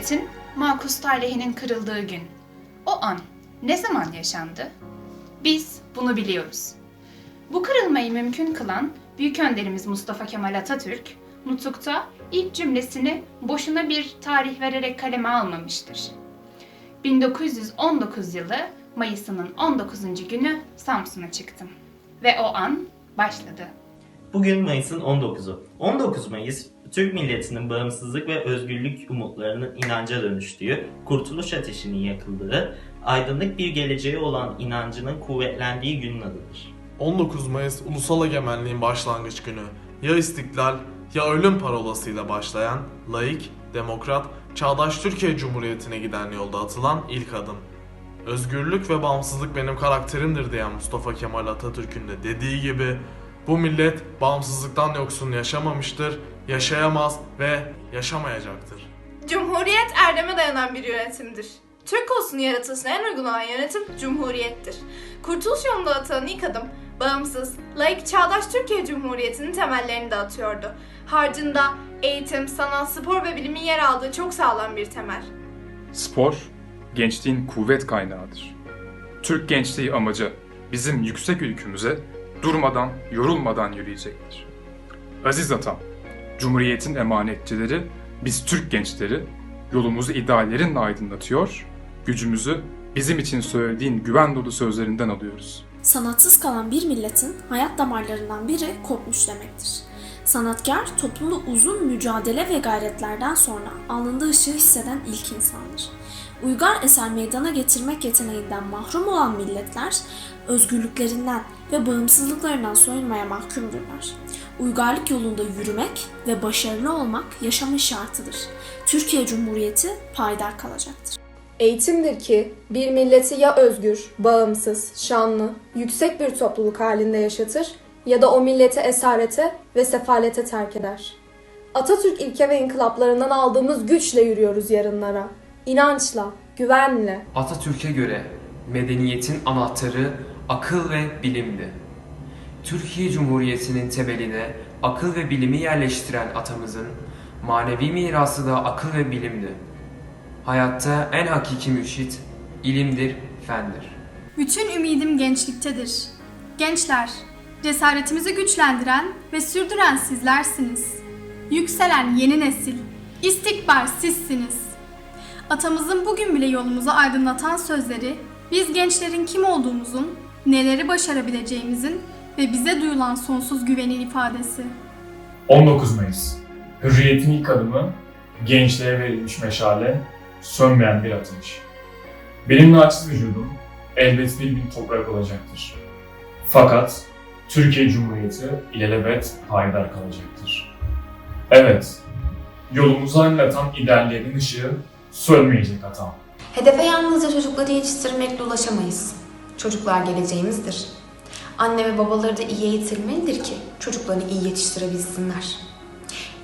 Cumhuriyet'in makus talihinin kırıldığı gün. O an ne zaman yaşandı? Biz bunu biliyoruz. Bu kırılmayı mümkün kılan büyük önderimiz Mustafa Kemal Atatürk, Nutuk'ta ilk cümlesini boşuna bir tarih vererek kaleme almamıştır. 1919 yılı Mayıs'ının 19. günü Samsun'a çıktım. Ve o an başladı. Bugün Mayıs'ın 19'u. 19 Mayıs, Türk milletinin bağımsızlık ve özgürlük umutlarının inanca dönüştüğü, kurtuluş ateşinin yakıldığı, aydınlık bir geleceğe olan inancının kuvvetlendiği günün adıdır. 19 Mayıs Ulusal Egemenliğin başlangıç günü. Ya istiklal ya ölüm parolasıyla başlayan, laik, demokrat, çağdaş Türkiye Cumhuriyeti'ne giden yolda atılan ilk adım. Özgürlük ve bağımsızlık benim karakterimdir diyen Mustafa Kemal Atatürk'ün de dediği gibi bu millet bağımsızlıktan yoksun yaşamamıştır, yaşayamaz ve yaşamayacaktır. Cumhuriyet erdeme dayanan bir yönetimdir. Türk ulusunun yaratılışına en uygun olan yönetim Cumhuriyettir. Kurtuluş yolunda atılan ilk adım, bağımsız, laik çağdaş Türkiye Cumhuriyeti'nin temellerini de atıyordu. Harcında eğitim, sanat, spor ve bilimin yer aldığı çok sağlam bir temel. Spor, gençliğin kuvvet kaynağıdır. Türk gençliği amacı bizim yüksek ülkümüze durmadan, yorulmadan yürüyecektir. Aziz atam, Cumhuriyet'in emanetçileri, biz Türk gençleri yolumuzu ideallerinle aydınlatıyor, gücümüzü bizim için söylediğin güven dolu sözlerinden alıyoruz. Sanatsız kalan bir milletin hayat damarlarından biri kopmuş demektir. Sanatkar, toplumda uzun mücadele ve gayretlerden sonra alnında ışığı hisseden ilk insandır. Uygar eser meydana getirmek yeteneğinden mahrum olan milletler, özgürlüklerinden ve bağımsızlıklarından soyunmaya mahkumdurlar. Uygarlık yolunda yürümek ve başarılı olmak yaşamın şartıdır. Türkiye Cumhuriyeti payidar kalacaktır. Eğitimdir ki bir milleti ya özgür, bağımsız, şanlı, yüksek bir topluluk halinde yaşatır ya da o milleti esarete ve sefalete terk eder. Atatürk ilke ve inkılaplarından aldığımız güçle yürüyoruz yarınlara. İnançla, güvenle. Atatürk'e göre medeniyetin anahtarı akıl ve bilimdi. Türkiye Cumhuriyeti'nin temeline akıl ve bilimi yerleştiren atamızın manevi mirası da akıl ve bilimdi. Hayatta en hakiki mürşit ilimdir, fendir. Bütün ümidim gençliktedir. Gençler, cesaretimizi güçlendiren ve sürdüren sizlersiniz. Yükselen yeni nesil, istikbar sizsiniz. Atamızın bugün bile yolumuzu aydınlatan sözleri, biz gençlerin kim olduğumuzun, neleri başarabileceğimizin ve bize duyulan sonsuz güvenin ifadesi. 19 Mayıs. Hürriyetin ilk adımı, gençliğe verilmiş meşale, sönmeyen bir ateş. Benim naçiz vücudum elbet bir gün toprak olacaktır. Fakat Türkiye Cumhuriyeti ilelebet payidar kalacaktır. Evet, yolumuzu aydınlatan ideallerin ışığı sönmeyecek atam. Hedefe yalnızca çocukları yetiştirmekle ulaşamayız. Çocuklar geleceğimizdir. Anne ve babaları da iyi eğitilmelidir ki çocuklarını iyi yetiştirebilsinler.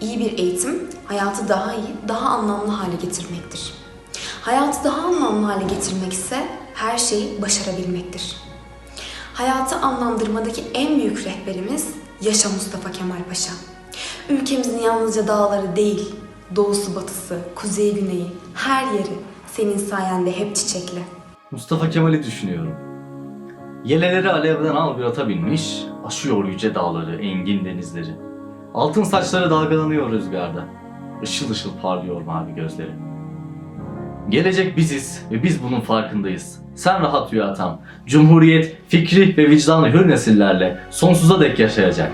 İyi bir eğitim hayatı daha iyi, daha anlamlı hale getirmektir. Hayatı daha anlamlı hale getirmek ise her şeyi başarabilmektir. Hayatı anlamlandırmadaki en büyük rehberimiz Yaşa Mustafa Kemal Paşa. Ülkemizin yalnızca dağları değil, doğusu batısı, kuzeyi güneyi, her yeri senin sayende hep çiçekli. Mustafa Kemal'i düşünüyorum. Yeleleri alevden al bir ata binmiş, aşıyor yüce dağları, engin denizleri. Altın saçları dalgalanıyor rüzgarda. Işıl ışıl parlıyor mavi gözleri. Gelecek biziz ve biz bunun farkındayız. Sen rahat uyu atam. Cumhuriyet fikri ve vicdanı hür nesillerle sonsuza dek yaşayacak.